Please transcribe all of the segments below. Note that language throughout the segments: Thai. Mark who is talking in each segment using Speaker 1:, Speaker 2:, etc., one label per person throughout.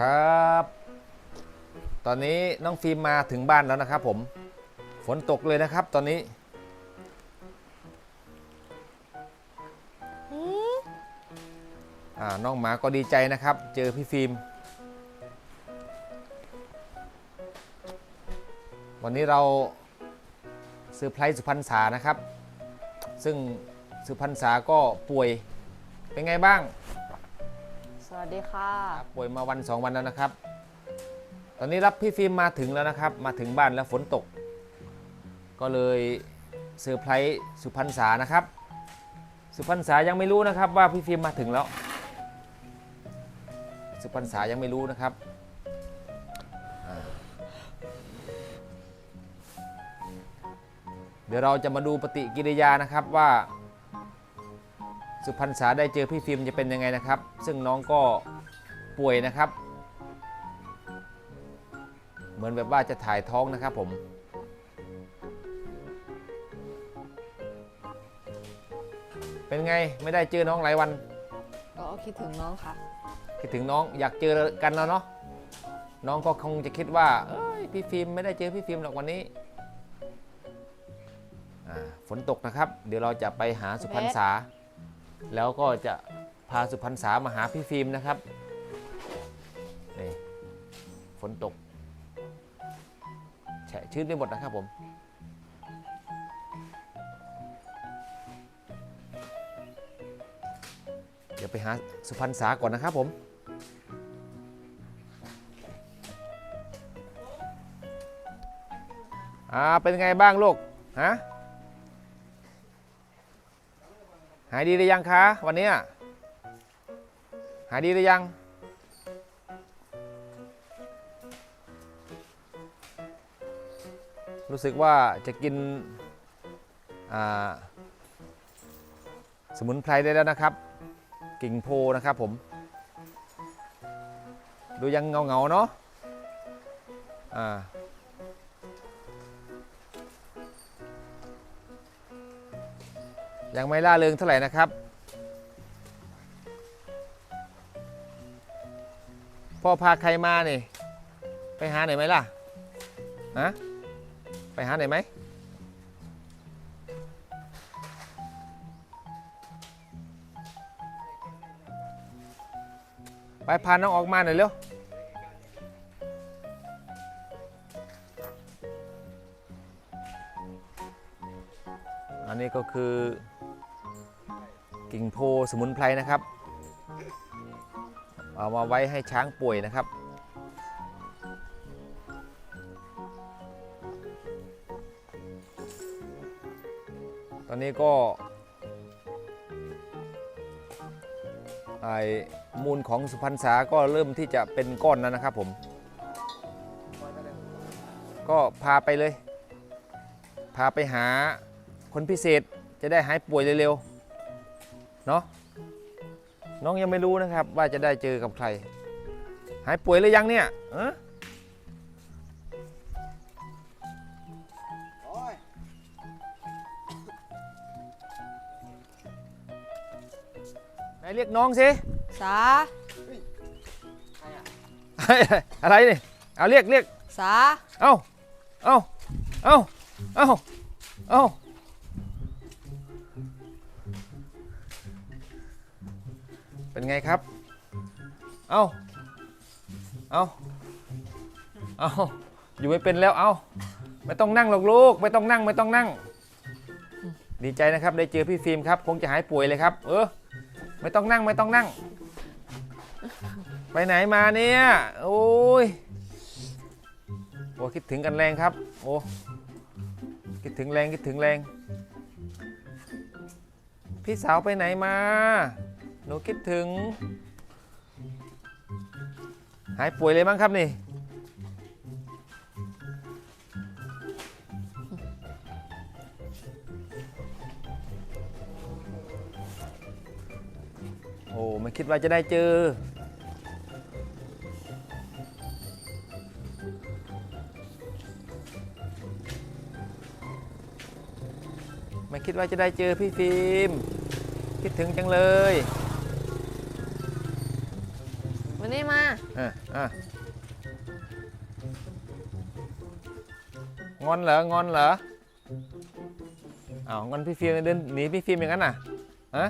Speaker 1: ครับ ตอนนี้น้องฟิล์มมาถึงบ้านแล้วนะครับผม ฝนตกเลยนะครับตอนนี้ อ่า น้องหมาก็ดีใจนะครับ เจอพี่ฟิล์ม วันนี้เราเซอร์ไพรส์สุพรรณษานะครับ ซึ่งสุพรรณษาก็ป่วย เป็นไงบ้าง
Speaker 2: ส วัสดีค่ะ
Speaker 1: ครับป่วยมาวันสองวันแล้วนะครับ ตอนนี้รับพี่ฟิล์มมาถึงแล้วนะครับ มาถึงบ้านแล้วฝนตก ก็เลยเซอร์ไพรส์สุพรรณษานะครับ สุพรรณษายังไม่รู้นะครับว่าพี่ฟิล์มมาถึงแล้ว สุพรรณษายังไม่รู้นะครับอ่าเดี๋ยวเราจะมาดูปฏิกิริยานะครับว่า สุพรรณษาได้เจอพี่ฟิล์มจะเป็นยังไงนะครับ ซึ่งน้องก็ป่วยนะครับ เหมือนแบบว่าจะถ่ายท้องนะครับผมเป็นไงไม่ได้เจอน้องหลายวัน
Speaker 2: ก็คิดถึงน้องค่ะ
Speaker 1: คิดถึงน้องอยากเจอกันแล้วเนาะน้องก็คงจะคิดว่าเอ้ยพี่ฟิล์มไม่ได้เจอพี่ฟิล์มหรอกวันนี้อ่าฝนตกนะครับ เดี๋ยวเราจะไปหาสุพรรณษา แล้วก็จะพาสุพรรณษามาหาพี่ฟิล์มนะครับนี่ฝนตกแฉะชื้นไปหมดนะครับผมเดี๋ยวไปหาสุพรรณษาก่อนนะครับผมอ่าเป็นไงบ้างลูกฮะ หายดีหรือยังคะวันนี้หายดีหรือยัง รู้สึกว่าจะกินสมุนไพรได้แล้วนะครับ กิ่งโพนะครับผม ดูยังเงาเงาๆเนาะอ่า ยังไม่ล่าเริงเท่าไหร่นะครับ พ่อพาใครมาเนี่ไปหาไหนไหมล่ะฮะไปหาไหนไหมไปพาน้องออกมาหน่อยเร็ว สมุนไพรนะครับ เอามาไว้ให้ช้างป่วยนะครับ ตอนนี้ก็ไอ้มูลของสุพรรณษาก็เริ่มที่จะเป็นก้อนแล้วนะครับผม ก็พาไปเลย พาไปหาคนพิเศษจะได้หายป่วยเร็วๆ เนาะ น้องยังไม่รู้นะครับ ว่าจะได้เจอกับใคร หายป่วยหรือยังเนี่ยเอะไหนเรียกน้องสิ
Speaker 2: สา
Speaker 1: อะไรนี่เอาเรียกเรียก
Speaker 2: สา
Speaker 1: เอ้าเอ้าเอ้าเอ้าเอ้า เป็นไงครับ เอ้าเอ้าเอ้าอยู่ไม่เป็นแล้วเอ้าไม่ต้องนั่งหรอกลูก ไม่ต้องนั่ง ไม่ต้องนั่ง ดีใจนะครับ ได้เจอพี่ฟิล์มครับ คงจะหายป่วยเลยครับ เออ ไม่ต้องนั่ง ไม่ต้องนั่ง ไปไหนมาเนี่ย โอ้ยโอ้คิดถึงกันแรงครับ โอ้คิดถึงแรงคิดถึงแรง พี่สาวไปไหนมา หนูคิดถึง หายป่วยเลยมั้งครับนี่ โอ้ไม่คิดว่าจะได้เจอ ไม่คิดว่าจะได้เจอพี่ฟิล์มคิดถึงจังเลย
Speaker 2: นี่มา
Speaker 1: อะอะงอนเหรองอนเหรออ้าวงอนพี่ฟิล์มเดินหนีพี่ฟิล์มอย่างนั้นน่ะฮะ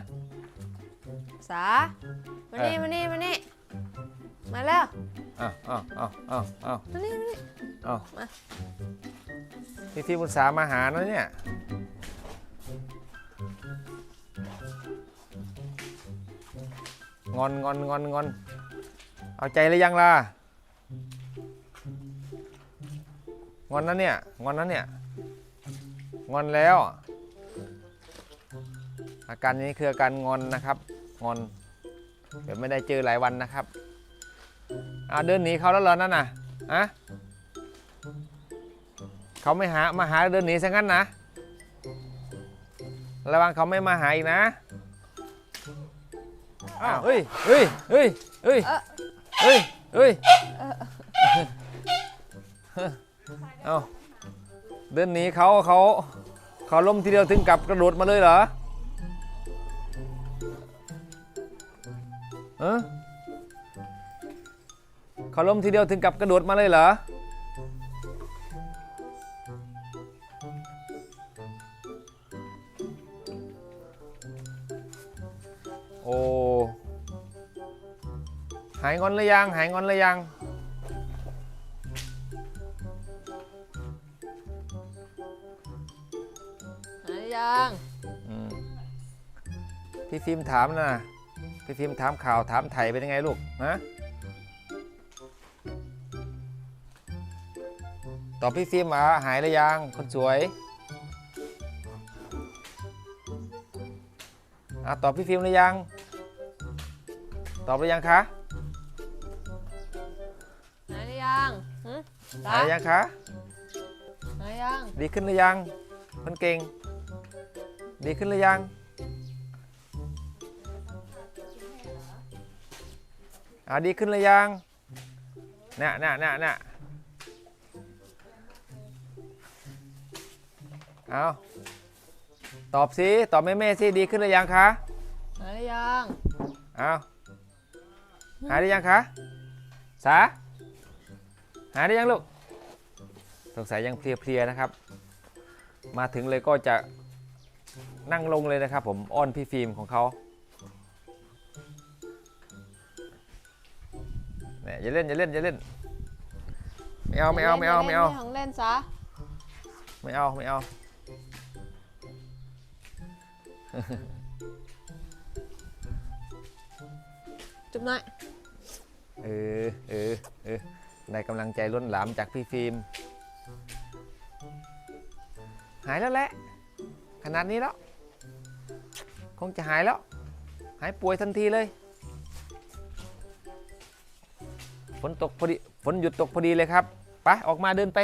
Speaker 2: สา มานี่มานี่ มานี่ มาแล้ว
Speaker 1: อ้าวอ้าวอ้าวอ้าวอ้าว
Speaker 2: มานี่ มานี่
Speaker 1: อ้าว
Speaker 2: มา
Speaker 1: พี่ฟิล์มอุตส่าห์มาหานะเนี่ยงอนงอนงอนงอน เอาใจหรือยังล่ะ งอนนั้นเนี่ย งอนนั้นเนี่ย งอนแล้ว อาการนี้คืออาการงอนนะครับ งอนเดี๋ยวไม่ได้เจอหลายวันนะครับอ่าเดินหนีเขาแล้วเหรอนั่นน่ะอะเขาไม่หา มาหาเดินหนีซะงั้นนะ ระวังเขาไม่มาหาอีกนะ อ้าว เฮ้ย เฮ้ย เฮ้ย เฮ้ย
Speaker 2: เออ
Speaker 1: เฮ้ยเฮ้ยเอาเดินหนีเขาเขาเขาล้มทีเดียวถึงกับกระโดดมาเลยเหรอเออเขาล้มทีเดียวถึงกับกระโดดมาเลยเหรอโอ้ หายงอนหรือยัง หายงอนหรือยัง
Speaker 2: หายัง
Speaker 1: อืมพี่ฟิล์มถามนะ พี่ฟิล์มถามข่าวถามไถ่เป็นยังไงลูกฮะตอบพี่ฟิล์มอะหายหรือยังคนสวยอะตอบพี่ฟิล์มหรือยัง ตอบหรือยังคะ หายหรือยังคะ
Speaker 2: หายัง
Speaker 1: ดีขึ้นหรือยัง คนเก่ง ดีขึ้นหรือยัง อ่าดีขึ้นหรือยังน่ะน่ะน่ะน่ะเอาตอบสิ ตอบแม่แม่ๆสิ ดีขึ้นหรือยังคะ
Speaker 2: หายัง
Speaker 1: เอาหายได้ยังคะ สา หายได้ยังลูก สงสัยยังเพลียๆนะครับ มาถึงเลยก็จะนั่งลงเลยนะครับ ผมอ้อนพี่ฟิล์มของเขาเนี่ยอย่าเล่นอย่าเล่นอย่าเล่นไม่เอาไม่เอาไม่เอาไม่เอา
Speaker 2: ของเล่นซะ
Speaker 1: ไม่เอาไม่เอา
Speaker 2: จุ๊บหน่อย
Speaker 1: เออเออเออได้กำลังใจล้นหลามจากพี่ฟิล์ม หายแล้วแหละ ขนาดนี้แล้ว คงจะหายแล้ว หายป่วยทันทีเลย ฝนตกพอดี ฝนหยุดตกพอดีเลยครับ ไป ออกมาเดินไป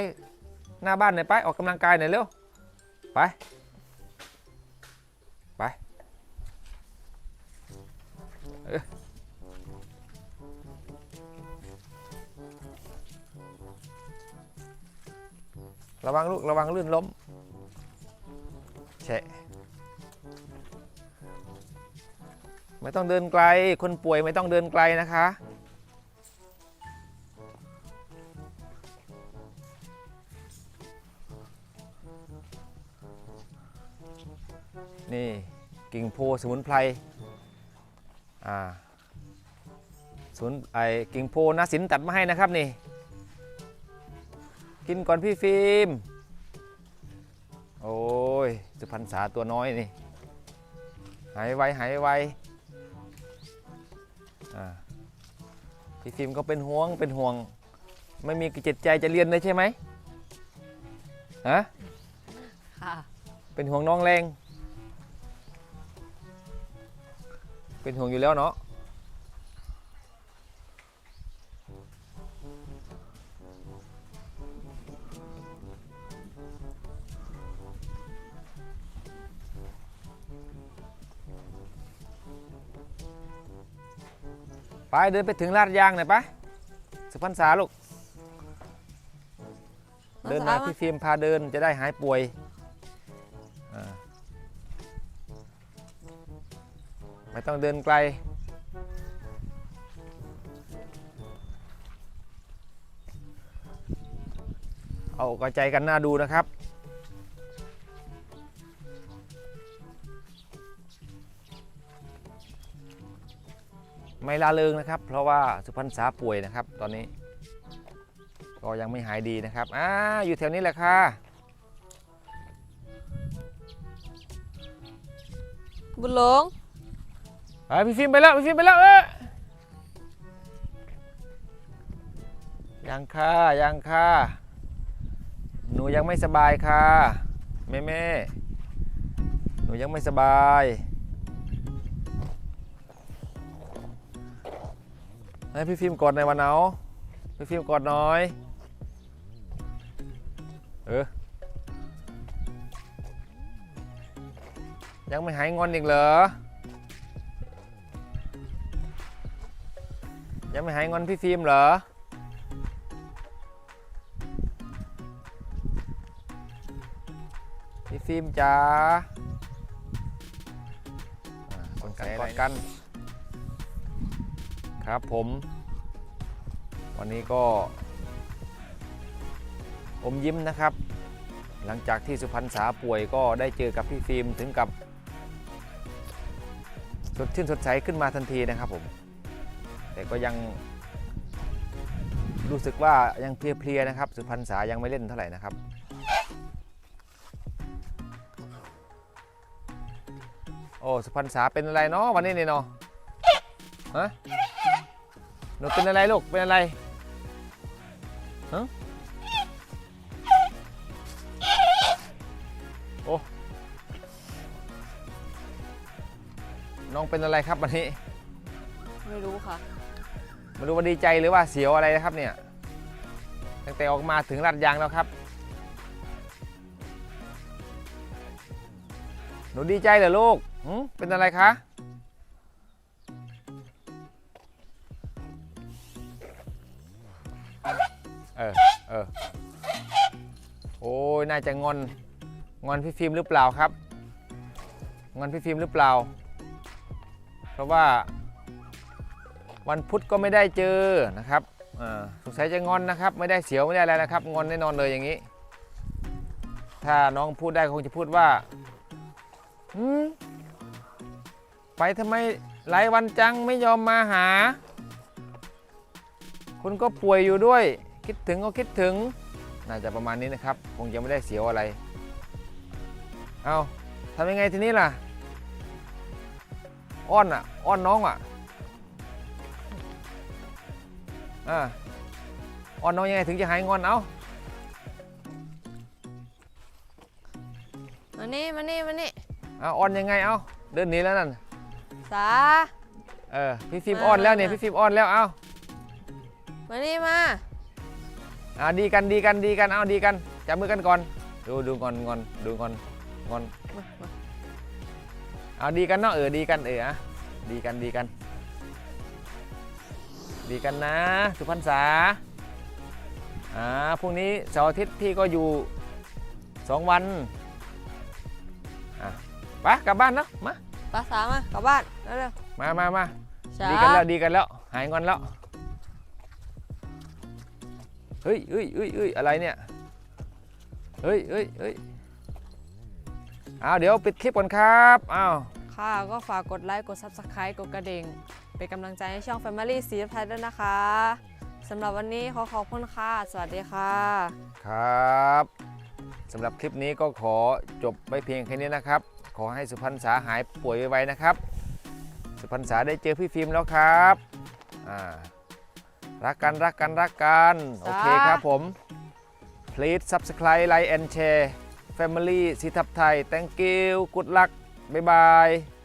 Speaker 1: หน้าบ้านหน่อยไป ออกกำลังกายหน่อยเร็ว ไป ไประวังลูก ระวังลื่นล้ม แฉะไม่ต้องเดินไกล คนป่วยไม่ต้องเดินไกลนะคะ นี่กิ่งโพสมุนไพร อ่าสมุนไอกิ่งโพนาสินตัดมาให้นะครับนี่ กินก่อนพี่ฟิล์ม โอ้ ย สุพรรณษาตัวน้อยนี่ หายไวหายไวอ่าพี่ฟิล์มก็เป็นห่วงเป็นห่วง ไม่มีจิตใจจะเรียนเลยใช่ไหมฮะ
Speaker 2: ค่ะ
Speaker 1: เป็นห่วงน้องแรง เป็นห่วงอยู่แล้วเนาะ ไปเดินไปถึงลาดยางหน่อยปะสุพรรณสาลูก เดินมาพี่ฟิล์มพาเดินจะได้หายป่วยไม่ต้องเดินไกล เอากระใจกันหน้าดูนะครับ ไม่ลาเริงนะครับ เพราะว่าสุพรรณษาป่วยนะครับ ตอนนี้ ก็ยังไม่หายดีนะครับอ่าอยู่แถวนี้แหละค่ะ
Speaker 2: บุญหลง
Speaker 1: ไปพี่ฟิล์มไปแล้วพี่ฟิล์มไปแล้วเอ๊ะยังค่ะยังค่ะหนูยังไม่สบายค่ะแม่แม่หนูยังไม่สบาย ให้พี่ฟิล์มกดในวันเอาพี่ฟิล์มกดน่อย เออ ยังไม่หายงอนอีกเหรอ ยังไม่หายงอนพี่ฟิล์มเหรอพี่ฟิล์มจ๋าอ่ากอดกันกอดกัน ครับผม วันนี้ก็อมยิ้มนะครับ หลังจากที่สุพรรณษาป่วยก็ได้เจอกับพี่ฟิล์มถึงกับ สดชื่นสดใสขึ้นมาทันทีนะครับผม แต่ก็ยังรู้สึกว่ายังเพลียๆนะครับ สุพรรณษายังไม่เล่นเท่าไหร่นะครับโอ้สุพรรณษาเป็นอะไรเนาะวันนี้เนี่ยเนาะฮะ หนูเป็นอะไรลูก เป็นอะไรฮะโอ้ น้องเป็นอะไรครับวันนี้
Speaker 2: ไม่รู้ค่ะ
Speaker 1: ไมาดูว่าดีใจหรือว่าเสียวอะไรนะครับเนี่ย ตั้งแต่ออกมาถึงลาดยางแล้วครับ หนูดีใจเหรอลูกหืมเป็นอะไรคะ เออ เออ โอ้ยน่าจะงอน งอนพี่ฟิล์มหรือเปล่าครับ งอนพี่ฟิล์มหรือเปล่า เพราะว่า วันพุธก็ไม่ได้เจอนะครับสงสัยจะงอนนะครับ ไม่ได้เสียวไม่ได้อะไรนะครับ งอนแน่นอนเลยอย่างนี้ ถ้าน้องพูดได้คงจะพูดว่าไปทำไมหลายวันจังไม่ยอมมาหา คุณก็ป่วยอยู่ด้วย คิดถึงก็คิดถึง น่าจะประมาณนี้นะครับ คงจะไม่ได้เสียวอะไร เอาทำยังไงทีนี้ล่ะ อ้อนอะ อ้อนน้องอะ อ่าอ่อนน้องยังไงถึงจะหายงอน เอ้า
Speaker 2: มานี่มานี่มานี่
Speaker 1: เอาอ่อนยังไง เอ้าเดินหนีแล้วนั่น
Speaker 2: สา
Speaker 1: เออ พี่ฟิล์ม
Speaker 2: มา
Speaker 1: อ่อนแล้วเนี่ย
Speaker 2: มา
Speaker 1: พี่ฟิล์มอ่อนแล้ว เอ้า
Speaker 2: มานี่มา
Speaker 1: อ่าดีกันดีกันดีกันเอาดีกันจับมือกันก่อนดูดูงอนงอนดูงอนงอน
Speaker 2: มามา
Speaker 1: เอาดีกันเนาะเออดีกันเอออะดีกันดีกัน ดีกันนะสุพรรณษาอ่าพรุ่งนี้เสาร์อาทิตย์พี่ก็อยู่สองวันอะไปกลับบ้านเนาะมา
Speaker 2: ปาสามากลับบ้านเร็ว
Speaker 1: มามามา
Speaker 2: ๆช้า
Speaker 1: ดีกันแล้วดีกันแล้วหายงอนแล้ว เฮ้ยเฮ้ยเฮ้ยเฮ้ยอะไรเนี่ย เฮ้ยเฮ้ยเฮ้ยเอาเดี๋ยวปิดคลิปก่อนครับอ้าว
Speaker 2: ค่ะก็ฝากกดไลค์ กด Subscribe กดกระดิ่ง เป็นกำลังใจให้ช่อง Family สีไทยด้วยนะคะสำหรับวันนี้ขอขอบคุณค่ะ สวัสดีค่ะ
Speaker 1: ครับสำหรับคลิปนี้ก็ขอจบไปเพียงแค่นี้นะครับ ขอให้สุพรรณษาหายป่วยไวๆนะครับ สุพรรณษาได้เจอพี่ฟิล์มแล้วครับอ่า รักกันรักกันรักกัน โอเคครับผม please subscribe like and share family สีทับไทย thank you good luck บ๊ายบาย